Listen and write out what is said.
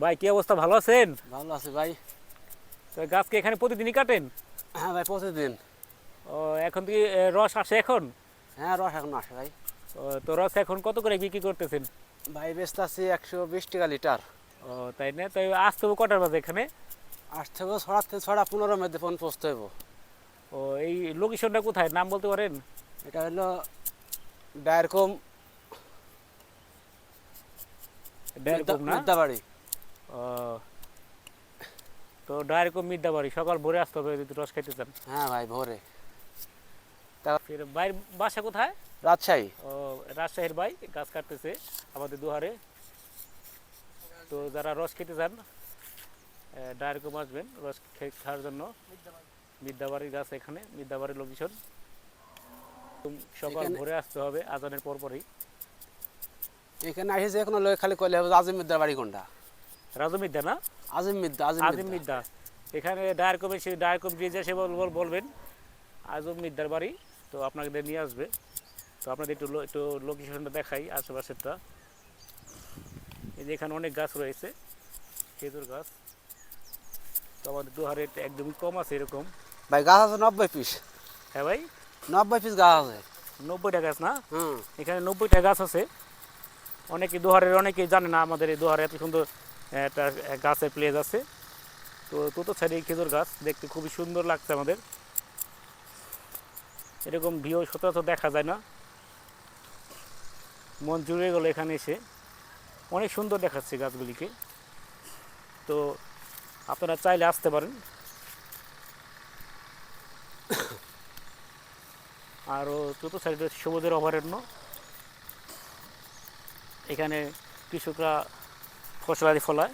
ভাই কি অবস্থা? ভালো আছেন? ভালো আছে ভাই। তো গাছকে এখানে প্রতিদিনই কাটেন? হ্যাঁ ভাই প্রতিদিন। ও এখন কি রস আসে এখন? হ্যাঁ রস এখন আসে ভাই। ও, তো রস এখন কত করে বিক্রি করতেছেন? ভাই ব্যস্ত আছি একশো বিশ টাকা লিটার। ও তাই না? তাই আসতে হবে কটার বাজে এখানে? আট থেকে ছড়া থেকে ছড়া পনেরো মধ্যে ফোন পৌঁছতে হইব। ও এই লোকেশনটা কোথায়? নাম বলতে পারেন? এটা হলো ডায়েরকম ডায়রকম না? মুদ্দাবাড়ি। তো ডায়রকম মিদ্যাবাড়ি সকাল ভোরে আসতে হবে যদি রস খাইতে চান। হ্যাঁ ভাই ভোরে। ফির বাইর বাসা কোথায়? রাজশাহী। ও রাজশাহীর ভাই গাছ কাটতেছে আমাদের দুহারে। তো যারা রস খেতে চান ডায়রকম আসবেন রস খাওয়ার জন্য। মিদ্যাবাড়ির গাছ এখানে মিদ্যাবাড়ির লোকেশন। সকাল ভোরে আসতে হবে আজানের পরপরই। এখানে আসে যে কোনো লোক খালি কইলে হবে আজিম মিদ্দার বাড়ি কোনটা? রাজু মিদ্যা না? আজিম মিদ্দা আজিম মিদ্যা এখানে ডায়রকম এসে ডায়রকম ব্রিজ এসে বল- বল- বলবেন আজম মিদ্যার বাড়ি। তো আপনাদের নিয়ে আসবে। তো আপনাদের একটু একটু লোকেশনটা দেখাই আশেপাশেরটা। এই যে এখানে অনেক গাছ রয়েছে খেজুর গাছ। তো আমাদের দুহারে একদমই কম আছে এরকম। ভাই গাছ আছে নব্বই পিস। হ্যাঁ ভাই? নব্বই পিস গাছ আছে। নব্বইটা গাছ না? হুম। এখানে নব্বইটা গাছ আছে। অনেকে দোহারের অনেকেই জানে না আমাদের এই দোহারে এত সুন্দর একটা গাছের প্লেস আছে। তো তোতো এই খেজুর গাছ, দেখতে খুবই সুন্দর লাগছে আমাদের। এরকম ভিউ সচরাচর দেখা যায় না। মন জুড়ে গেল এখানে এসে। অনেক সুন্দর দেখাচ্ছে গাছগুলিকে। তো আপনারা চাইলে আসতে পারেন। আরও চতুর্থ সাইডে সবুজের অভয়ারণ্য। এখানে কৃষকরা ফসলাদি ফলায়।